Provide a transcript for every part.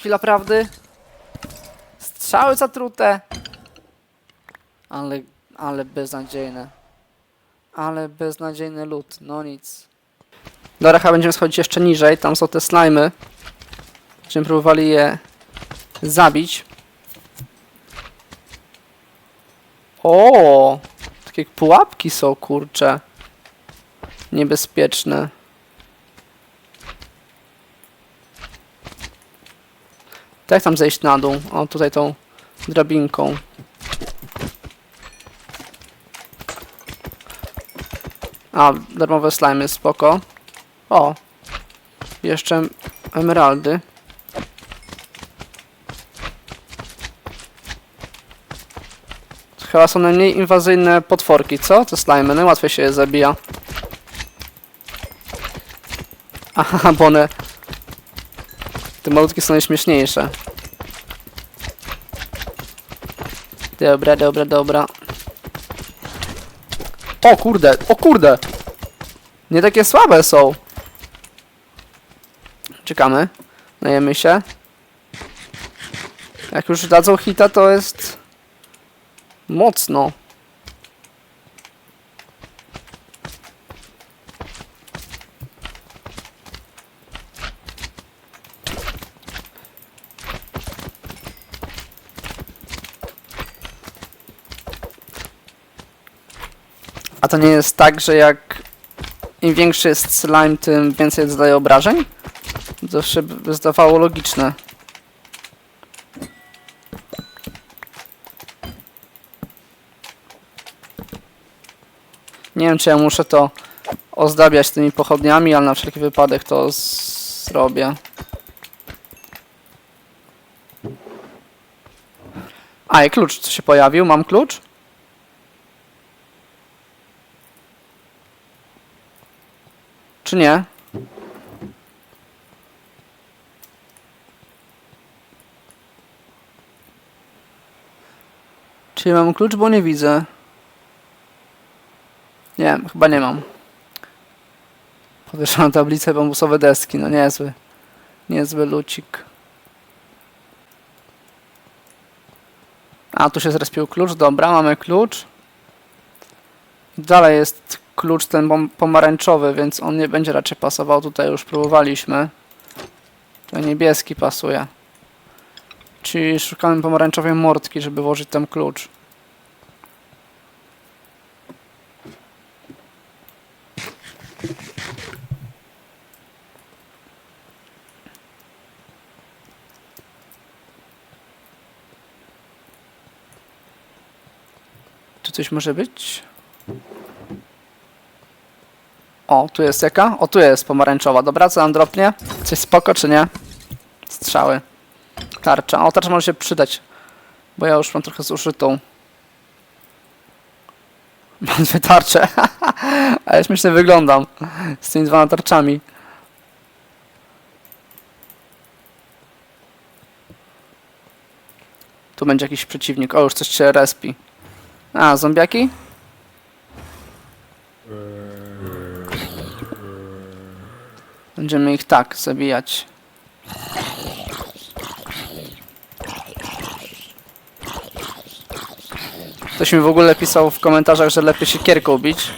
Chwila prawdy. Strzały zatrute. Ale, ale beznadziejne. Ale beznadziejny lód. No nic. Dobra, chyba będziemy schodzić jeszcze niżej. Tam są te slajmy. Będziemy próbowali je zabić. O! Takie pułapki są, kurcze. Niebezpieczne. To jak tam zejść na dół? O, tutaj tą drabinką. A, darmowe slimy, spoko. O! Jeszcze emeraldy. Chyba są najmniej inwazyjne potworki, co? Te slimy, najłatwiej się je zabija. Aha, bo one... Te malutkie są najśmieszniejsze. Dobra, dobra, dobra. O kurde, o kurde! Nie takie słabe są. Czekamy. Najemy się. Jak już dadzą hita, to jest... Mocno. To nie jest tak, że jak im większy jest slime, tym więcej zadaje obrażeń? Się by zdawało logiczne. Nie wiem, czy ja muszę to ozdabiać tymi pochodniami, ale na wszelki wypadek to zrobię. A, i klucz, co się pojawił? Mam klucz? Czy nie? Czyli mam klucz, bo nie widzę. Nie chyba nie mam. Podwieszona tablicę, bambusowe deski, no niezły. Niezły lucik. A, tu się zrespił klucz, dobra, mamy klucz. Dalej jest klucz ten pom- pomarańczowy, więc on nie będzie raczej pasował. Tutaj już próbowaliśmy. Ten niebieski pasuje. Czyli szukamy pomarańczowej mordki, żeby włożyć tam klucz. Tu coś może być? O, tu jest jaka? O, tu jest pomarańczowa. Dobra, co nam dropnie? Coś spoko, czy nie? Strzały. Tarcza. O, tarcza może się przydać. Bo ja już mam trochę zużytą. Mam dwie tarcze. Ale śmiesznie wyglądam. Z tymi dwoma tarczami. Tu będzie jakiś przeciwnik. O, już coś się respi. A, zombiaki? Będziemy ich tak zabijać. Ktoś mi w ogóle pisał w komentarzach, że lepiej się kierką bić.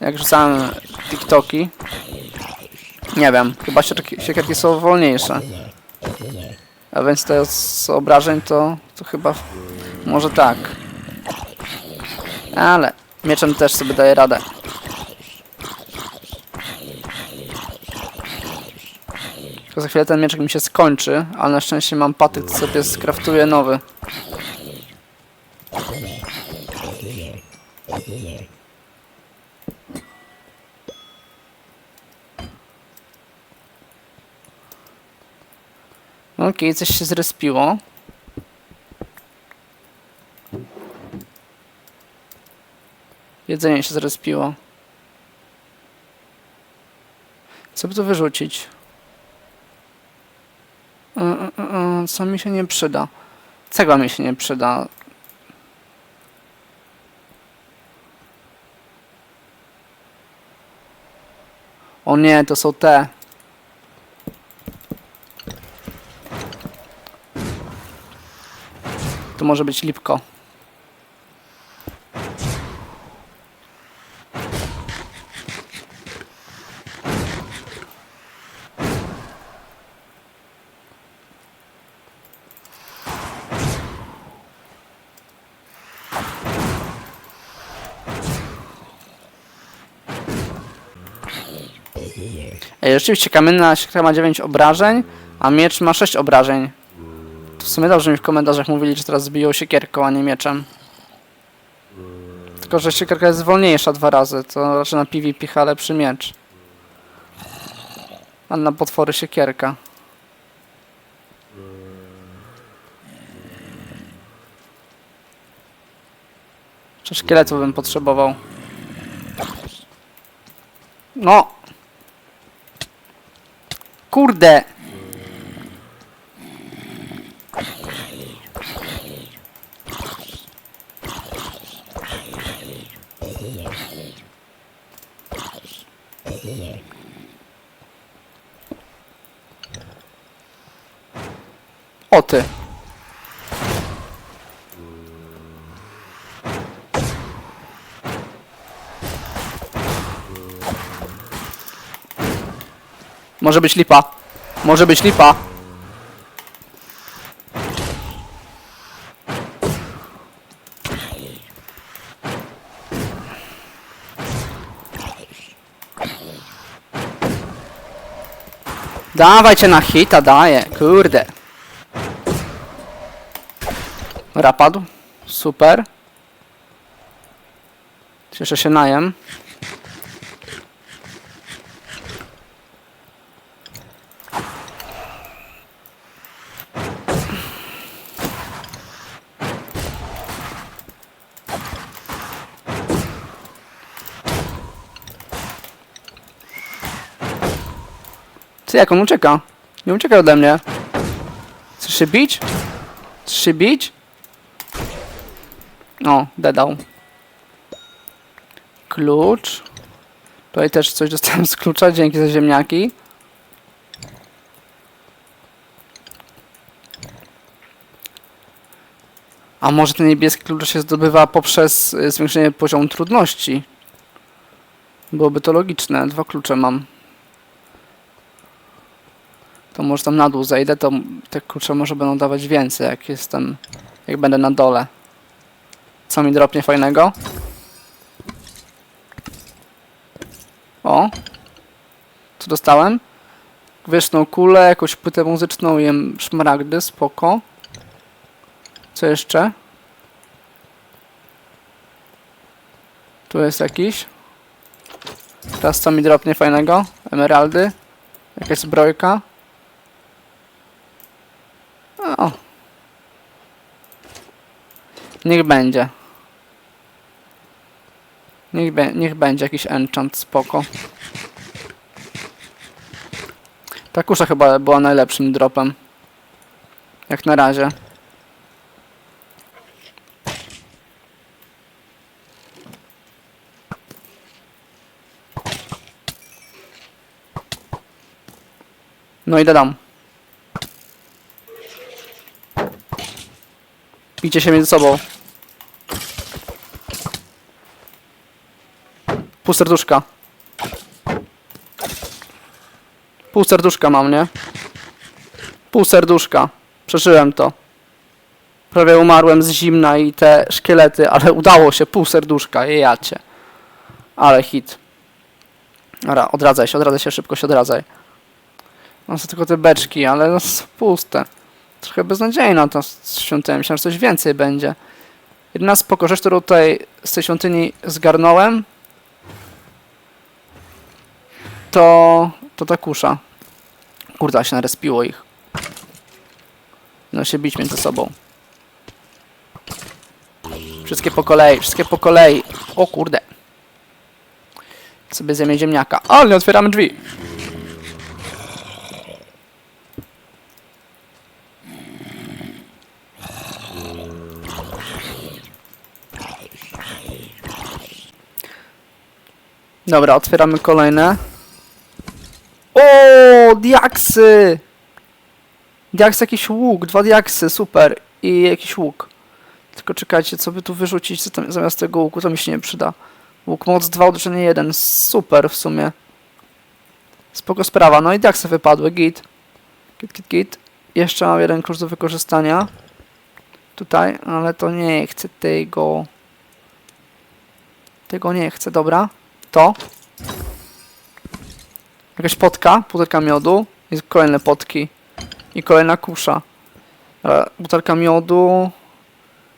Jak rzucałem TikToki. Nie wiem, chyba siekierki są wolniejsze. A więc to z obrażeń to, to chyba może tak. Ale mieczem też sobie daje radę. Tylko za chwilę ten mieczek mi się skończy, ale na szczęście mam patyk, to sobie skraftuję nowy. Okej, coś się zrespiło. Jedzenie się zrespiło. Co by tu wyrzucić? Co mi się nie przyda? Cegła mi się nie przyda. O nie, to są te. To może być lipko. Rzeczywiście kamienna siekra ma 9 obrażeń, a miecz ma 6 obrażeń. To w sumie dobrze mi w komentarzach mówili, że teraz zbiją siekierką, a nie mieczem. Tylko, że siekierka jest wolniejsza dwa razy, to raczej na PvP ha lepszy miecz. A na potwory siekierka. Czy szkieletów bym potrzebował? No! Kurde! O ty. Może być lipa. Może być lipa. Dawajcie na hita, daję. Kurde. Rapadł. Super. Cieszę się najem. Ty, jak on ucieka? Nie ucieka ode mnie. Chcesz się bić? Chcesz się bić? O, dedał. Klucz. Tutaj też coś dostałem z klucza, dzięki za ziemniaki. A może ten niebieski klucz się zdobywa poprzez y, zwiększenie poziomu trudności? Byłoby to logiczne. Dwa klucze mam. To może tam na dół zejdę, to te klucze może będą dawać więcej, jak jestem, jak będę na dole. Co mi dropnie fajnego? O! Co dostałem? Wieszną kulę, jakąś płytę muzyczną, jem szmaragdy, spoko. Co jeszcze? Tu jest jakiś. Teraz co mi dropnie fajnego? Emeraldy. Jakaś zbrojka. O. Niech będzie. Niech, be, niech będzie jakiś enchant, spoko. Ta kusza chyba była najlepszym dropem. Jak na razie. No i dodam. Bijcie się między sobą. Pół serduszka. Pół serduszka mam, nie? Pół serduszka. Przeżyłem to. Prawie umarłem z zimna i te szkielety, ale udało się. Pół serduszka, jejacie. Ale hit. Dobra, odradzaj się, odradzaj się, szybko się odradzaj. No są tylko te beczki, ale no, puste. Trochę beznadziejna ta świątynia. Myślałem, że coś więcej będzie. Jedna spoko rzecz, którą tutaj z tej świątyni zgarnąłem, to, to ta kusza. Kurde, się narespiło ich. No się bić między sobą. Wszystkie po kolei, wszystkie po kolei. O kurde. Sobie zjemy ziemniaka. Ale nie otwieramy drzwi. Dobra, otwieramy kolejne. O, diaksy! Diaks jakiś łuk, dwa diaksy, super. I jakiś łuk. Tylko czekajcie, co by tu wyrzucić zamiast tego łuku, to mi się nie przyda. Łuk moc 2, uderzenie 1. Super w sumie. Spoko sprawa. No i sobie wypadły. Git. Git, git, git. Jeszcze mam jeden klucz do wykorzystania. Tutaj, ale to nie chcę tego. Tego nie chcę, dobra. To. Jakaś potka, butelka miodu. I kolejne potki. I kolejna kusza. Dobra, butelka miodu.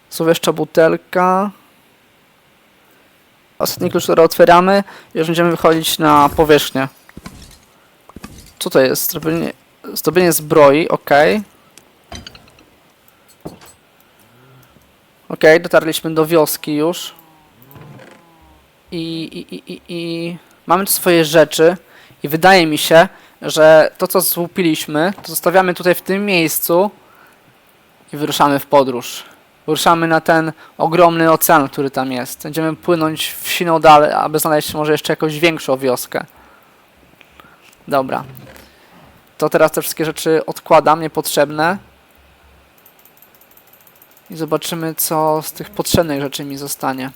Są jeszcze butelka. Ostatni klucz, który otwieramy. Już będziemy wychodzić na powierzchnię. Co to jest? Zdobienie, zdobienie zbroi, ok. Ok, dotarliśmy do wioski już. I, i, i, i, mamy tu swoje rzeczy. I wydaje mi się, że to co złupiliśmy, to zostawiamy tutaj w tym miejscu i wyruszamy w podróż. Wyruszamy na ten ogromny ocean, który tam jest. Będziemy płynąć w siną dalej, aby znaleźć może jeszcze jakąś większą wioskę. Dobra. To teraz te wszystkie rzeczy odkładam, niepotrzebne. I zobaczymy, co z tych potrzebnych rzeczy mi zostanie.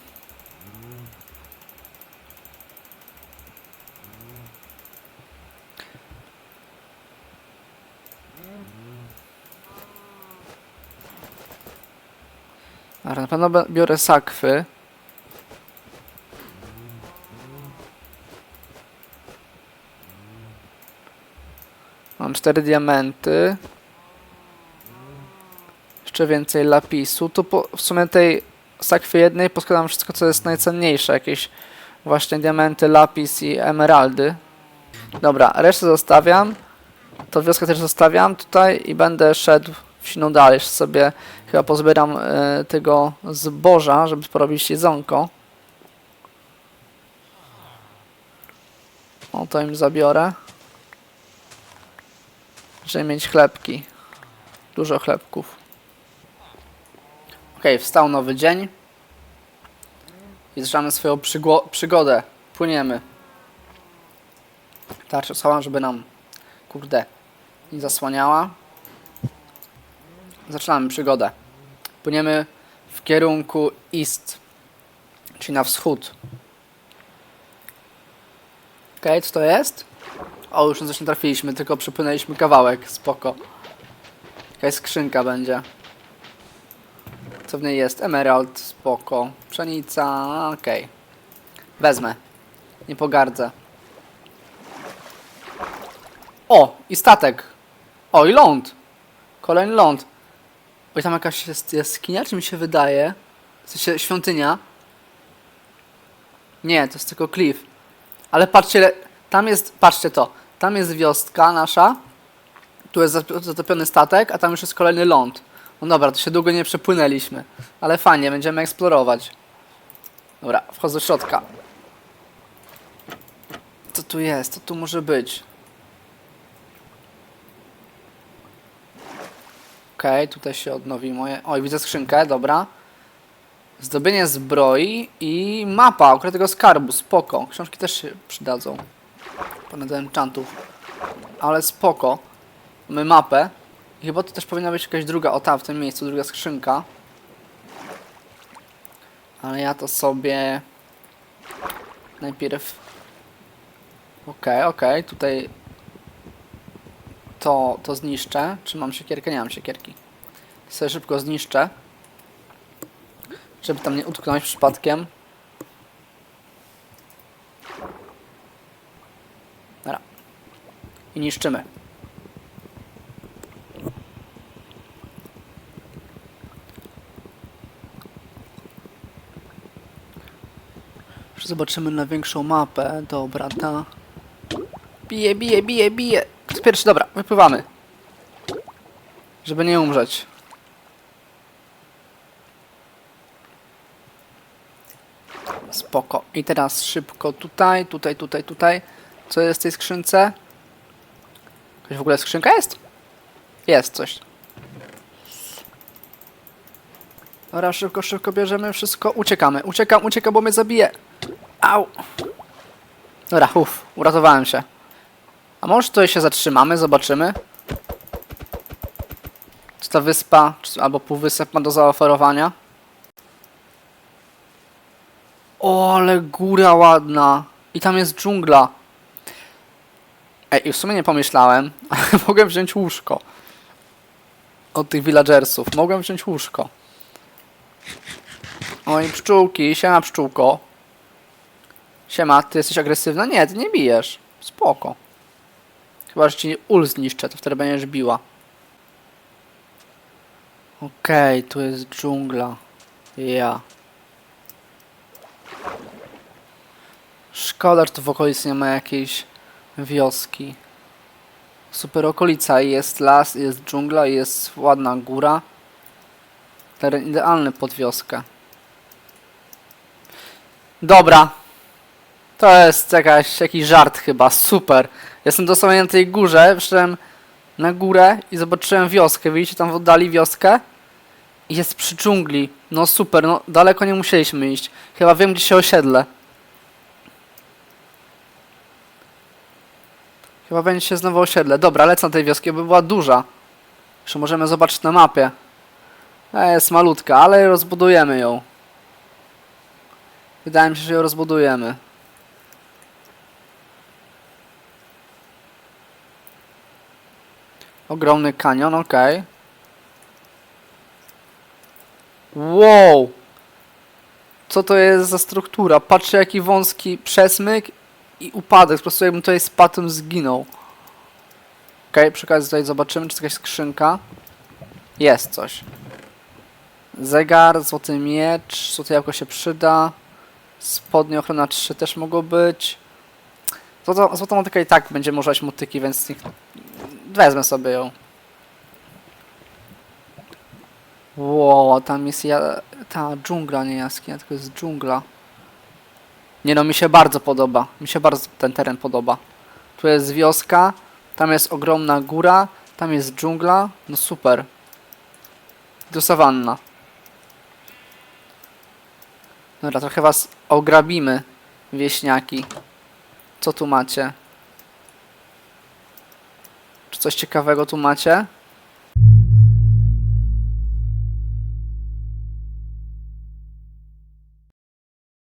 Dobra, na pewno biorę sakwy. Mam cztery diamenty. Jeszcze więcej lapisu. Tu po, w sumie tej sakwy jednej poskładam wszystko, co jest najcenniejsze. Jakieś właśnie diamenty, lapis i emeraldy. Dobra, resztę zostawiam. To wioskę też zostawiam tutaj i będę szedł siną dalej. Jeszcze sobie chyba pozbieram e, tego zboża, żeby porobić jedzonko. O, to im zabiorę. Żeby mieć chlebki. Dużo chlebków. Ok, wstał nowy dzień. I zaczynamy swoją przygodę. Płyniemy. Tarczę schowam, żeby nam, kurde, nie zasłaniała. Zaczynamy przygodę. Płyniemy w kierunku east, czyli na wschód. Okej, co to jest? O, już coś nie trafiliśmy, tylko przepłynęliśmy kawałek, spoko. Jakaś skrzynka będzie. Co w niej jest? Emerald, spoko. Pszenica, okej. Wezmę. Nie pogardzę. O, i statek. O, i ląd. Kolejny ląd. Oj, tam jakaś jest jaskinia, czy mi się wydaje? W sensie świątynia. Nie, to jest tylko cliff. Ale patrzcie, tam jest, patrzcie to. Tam jest wioska nasza. Tu jest zat- zatopiony statek, a tam już jest kolejny ląd. No dobra, to się długo nie przepłynęliśmy. Ale fajnie, będziemy eksplorować. Dobra, wchodzę do środka. Co tu jest? Co tu może być? Okej, tutaj się odnowi moje... Oj, widzę skrzynkę, dobra. Zdobienie zbroi i mapa ukrytego skarbu, spoko. Książki też się przydadzą. Ponad enchantów. Ale spoko. Mamy mapę. Chyba tu też powinna być jakaś druga, o tam, w tym miejscu, druga skrzynka. Ale ja to sobie... Najpierw... Okej, okej, tutaj... To, to zniszczę. Czy mam siekierkę? Nie mam siekierki. Sobie szybko zniszczę. Żeby tam nie utknąć przypadkiem. Dobra. I niszczymy. Zobaczymy na większą mapę. Dobra, ta. Bije, bije, bije, bije. Kto pierwszy? Dobra, wypływamy. Żeby nie umrzeć. Spoko. I teraz szybko tutaj, tutaj, tutaj, tutaj. Co jest w tej skrzynce? Jakaś w ogóle skrzynka jest? Jest coś. Dobra, szybko, szybko bierzemy wszystko. Uciekamy. Uciekam, uciekam, bo mnie zabije. Au. Dobra, uff, uratowałem się. A może tutaj się zatrzymamy, zobaczymy. Co ta wyspa, czy, albo półwysep ma do zaoferowania. O, ale góra ładna. I tam jest dżungla. Ej, i w sumie nie pomyślałem, ale mogłem wziąć łóżko. Od tych villagersów. Mogłem wziąć łóżko. Oj, pszczółki. Siema, pszczółko. Siema, ty jesteś agresywna? Nie, ty nie bijesz. Spoko. Chyba, że ci ul zniszczę, to wtedy będziesz biła. Okej, tu jest dżungla. Ja. Szkoda, że tu w okolicy nie ma jakiejś wioski. Super okolica. Jest las, jest dżungla, jest ładna góra. Teren idealny pod wioskę. Dobra. To jest jakaś, jakiś żart chyba. Super. Jestem dosłownie na tej górze. Wszedłem na górę i zobaczyłem wioskę. Widzicie tam w oddali wioskę? I Jest przy dżungli. No super, no daleko nie musieliśmy iść. Chyba wiem, gdzie się osiedlę. Chyba będzie się znowu osiedle. Dobra, lecę na tej wioski, by była duża. Jeszcze możemy zobaczyć na mapie. E, jest malutka, ale rozbudujemy ją. Wydaje mi się, że ją rozbudujemy. Ogromny kanion, ok. Wow! Co to jest za struktura? Patrzcie jaki wąski przesmyk i upadek. Po prostu jakbym tutaj spadł, to zginął. Ok, przy okazji tutaj zobaczymy, czy jest jakaś skrzynka. Jest coś. Zegar, złoty miecz, złote jabłko się przyda. Spodnie ochrona 3 też mogło być. Złota, złota motyka i tak będzie może dać motyki, więc niech... wezmę sobie ją. Wow, tam jest ja... ta dżungla, nie jaskinia, tylko jest dżungla. Nie no, mi się bardzo podoba. Mi się bardzo ten teren podoba. Tu jest wioska, tam jest ogromna góra, tam jest dżungla. No super. Tu sawanna. Dobra, trochę was ograbimy, wieśniaki. Co tu macie? Coś ciekawego tu macie?